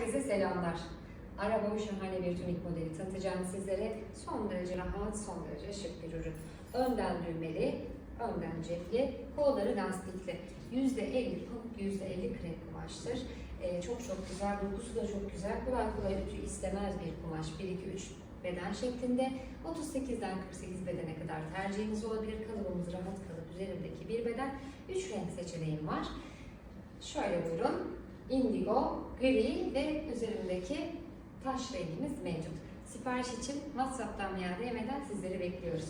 Herkese selamlar. Araba şahane bir tunik modeli tanıtacağım sizlere. Son derece rahat, son derece şık bir ürün. Önden düğmeli, önden cepli, kolları lastikli. %50 pamuk, %50 krep kumaştır. Ee, çok çok güzel, dokusu da çok güzel. Kolay kolay ütü istemez bir kumaş. 1-2-3 beden şeklinde. 38'den 48 bedene kadar tercihiniz olabilir. Kalıbımız rahat kalıp üzerindeki bir beden. 3 renk seçeneğim var. Şöyle buyurun. Indigo, gri ve üzerindeki taş rengimiz mevcut. Sipariş için WhatsApp'tan veya DM'den sizleri bekliyoruz.